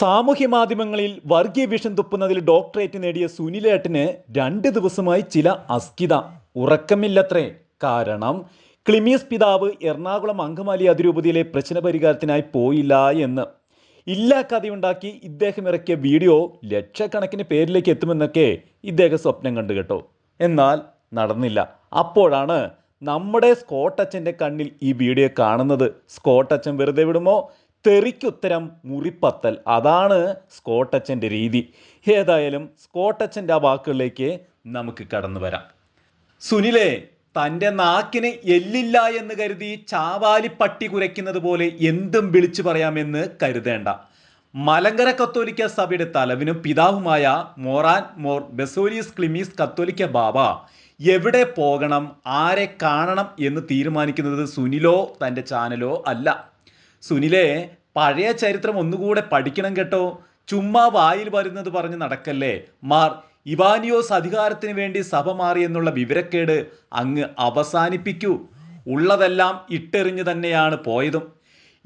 സാമൂഹ്യ മാധ്യമങ്ങളിൽ വർഗീയ വിഷം തുപ്പുന്നതിൽ ഡോക്ടറേറ്റ് നേടിയ സുനിലേട്ടന് രണ്ട് ദിവസമായി ചില അസ്കിത ഉറക്കമില്ലത്രേ. കാരണം ക്ലിമീസ് പിതാവ് എറണാകുളം അങ്കമാലി അതിരൂപതയിലെ പ്രശ്ന പരിഹാരത്തിനായി പോയില്ല എന്ന്. ഇല്ല കഥയുണ്ടാക്കി ഇദ്ദേഹം ഇറക്കിയ വീഡിയോ ലക്ഷക്കണക്കിന് പേരിലേക്ക് എത്തുമെന്നൊക്കെ ഇദ്ദേഹം സ്വപ്നം കണ്ടു കേട്ടോ. എന്നാൽ നടന്നില്ല. അപ്പോഴാണ് നമ്മുടെ സ്കോട്ടച്ചന്റെ കണ്ണിൽ ഈ വീഡിയോ കാണുന്നത്. സ്കോട്ടച്ചൻ വെറുതെ വിടുമോ? തെറിക്കുത്തരം മുറിപ്പത്തൽ. അതാണ് സ്കോട്ടച്ചന്റെ രീതി. ഏതായാലും സ്കോട്ടച്ചന്റെ ആ വാക്കുകളിലേക്ക് നമുക്ക് കടന്നു വരാം. സുനിലെ തന്റെ നാക്കിന് എല്ലില്ല എന്ന് കരുതി ചാവാലി പട്ടി കുരയ്ക്കുന്നത് പോലെ എന്തും വിളിച്ചു പറയാമെന്ന് കരുതേണ്ട. മലങ്കര കത്തോലിക്ക സഭയുടെ തലവിനും പിതാവുമായ മോറാൻ മോർ ബെസോലിയസ് ക്ലിമീസ് കത്തോലിക്ക ബാബ എവിടെ പോകണം ആരെ കാണണം എന്ന് തീരുമാനിക്കുന്നത് സുനിലോ തന്റെ ചാനലോ അല്ല. സുനിലെ പഴയ ചരിത്രം ഒന്നുകൂടെ പഠിക്കണം കേട്ടോ. ചുമ്മാ വായിൽ വരുന്നത് പറഞ്ഞ് നടക്കല്ലേ? മാർ ഇവാനിയോസ് അധികാരത്തിന് വേണ്ടി സഭ മാറി എന്നുള്ള വിവരക്കേട് അങ്ങ് അവസാനിപ്പിക്കൂ. ഉള്ളതെല്ലാം ഇട്ടെറിഞ്ഞു തന്നെയാണ് പോയതും.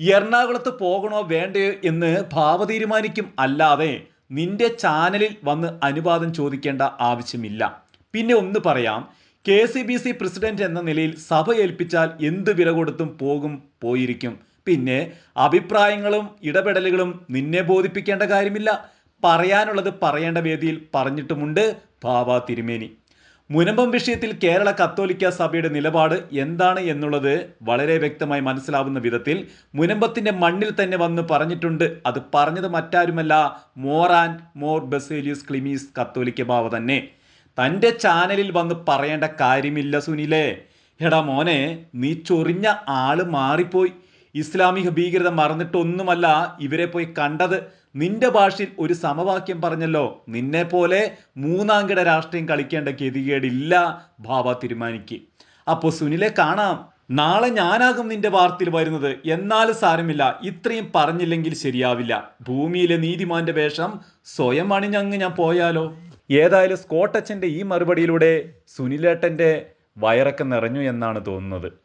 എറണാകുളത്ത് പോകണോ വേണ്ടയോ എന്ന് ഭാവ തീരുമാനിക്കും അല്ലാതെ നിന്റെ ചാനലിൽ വന്ന് അനുവാദം ചോദിക്കേണ്ട ആവശ്യമില്ല. പിന്നെ ഒന്ന് പറയാം K C B C president എന്ന നിലയിൽ സഭ ഏൽപ്പിച്ചാൽ എന്ത് വില കൊടുത്തും പോകും പോയിരിക്കും. പിന്നെ അഭിപ്രായങ്ങളും ഇടപെടലുകളും നിന്നെ ബോധിപ്പിക്കേണ്ട കാര്യമില്ല. പറയാനുള്ളത് പറയേണ്ട വേദിയിൽ പറഞ്ഞിട്ടുമുണ്ട് ഭാവ തിരുമേനി. മുനമ്പം വിഷയത്തിൽ കേരള കത്തോലിക്ക സഭയുടെ നിലപാട് എന്താണ് എന്നുള്ളത് വളരെ വ്യക്തമായി മനസ്സിലാവുന്ന വിധത്തിൽ മുനമ്പത്തിന്റെ മണ്ണിൽ തന്നെ വന്ന് പറഞ്ഞിട്ടുണ്ട്. അത് പറഞ്ഞത് മറ്റാരുമല്ല മോറാൻ മോർ ബസേലിയസ് ക്ലിമീസ് കത്തോലിക്ക ബാവ തന്നെ. തന്റെ ചാനലിൽ വന്ന് പറയേണ്ട കാര്യമില്ല സുനിലേ. എടാ മോനെ നീ ചൊറിഞ്ഞ ആൾ മാറിപ്പോയി. ഇസ്ലാമിക ഭീകരത മറന്നിട്ടൊന്നുമല്ല ഇവരെ പോയി കണ്ടത്. നിന്റെ ഭാഷയിൽ ഒരു സമവാക്യം പറഞ്ഞല്ലോ. നിന്നെ പോലെ മൂന്നാംകിട രാഷ്ട്രീയം കളിക്കേണ്ട ഗതികേടില്ല ഭാവ തീരുമാനിക്ക്. അപ്പോൾ സുനിലെ കാണാം. നാളെ ഞാനാകും നിന്റെ വാർത്തയിൽ വരുന്നത്. എന്നാൽ സാരമില്ല. ഇത്രയും പറഞ്ഞില്ലെങ്കിൽ ശരിയാവില്ല. ഭൂമിയിലെ നീതിമാന്റെ വേഷം സ്വയം അണിഞ്ഞങ്ങ് ഞാൻ പോയാലോ? ഏതായാലും സ്കോട്ടച്ചന്റെ ഈ മറുപടിയിലൂടെ സുനിലേട്ടന്റെ വയറൊക്കെ നിറഞ്ഞു എന്നാണ് തോന്നുന്നത്.